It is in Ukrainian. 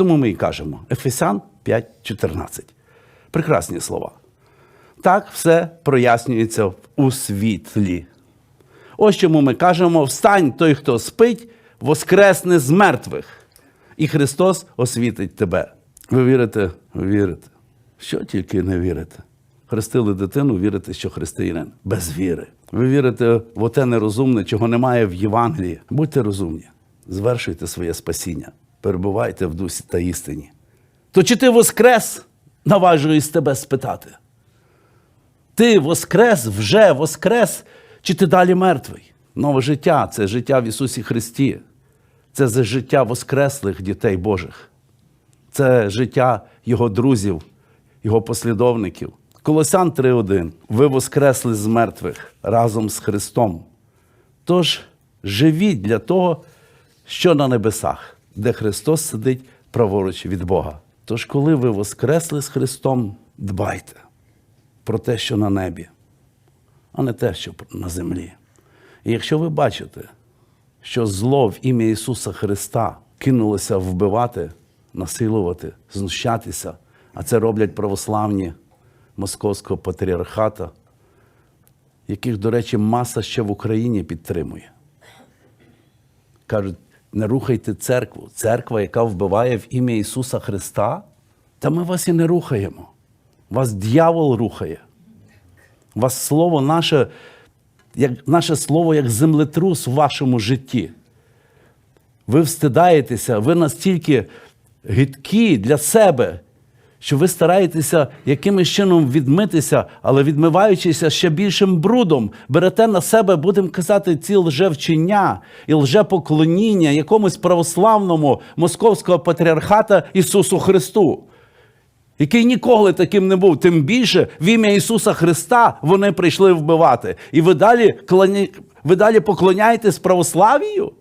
Тому ми і кажемо Ефесян 5.14. Прекрасні слова. Так все прояснюється у світлі. Ось чому ми кажемо: встань той, хто спить, воскресне з мертвих, і Христос освітить тебе. Ви вірите? Ви вірите. Що тільки не вірите? Хрестили дитину, вірите, що християнин. Без віри. Ви вірите в оте нерозумне, чого немає в Євангелії. Будьте розумні, звершуйте своє спасіння, перебувайте в дусі та істині. То чи ти воскрес? Наважуюсь тебе спитати. Ти воскрес, вже воскрес, чи ти далі мертвий? Нове життя це життя в Ісусі Христі. Це життя воскреслих дітей Божих. Це життя Його друзів, Його послідовників. Колосян 3.1. Ви воскресли з мертвих разом з Христом. Тож живіть для того, що на небесах, де Христос сидить праворуч від Бога. Тож, коли ви воскресли з Христом, дбайте про те, що на небі, а не те, що на землі. І якщо ви бачите, що зло в ім'я Ісуса Христа кинулося вбивати, насилувати, знущатися, а це роблять православні Московського патріархата, яких, до речі, маса ще в Україні підтримує. Кажуть, не рухайте церкву. Церква, яка вбиває в ім'я Ісуса Христа, та ми вас і не рухаємо. Вас дьявол рухає. Вас слово наше, як, наше слово як землетрус в вашому житті. Ви встидаєтеся, ви настільки гидкі для себе, що ви стараєтеся якимось чином відмитися, але відмиваючися ще більшим брудом, берете на себе, будемо казати, ці лжевчення і лжепоклоніння якомусь православному московського патріархата Ісусу Христу який ніколи таким не був. Тим більше в ім'я Ісуса Христа вони прийшли вбивати. І ви далі, клоні... ви далі поклоняєтесь православію?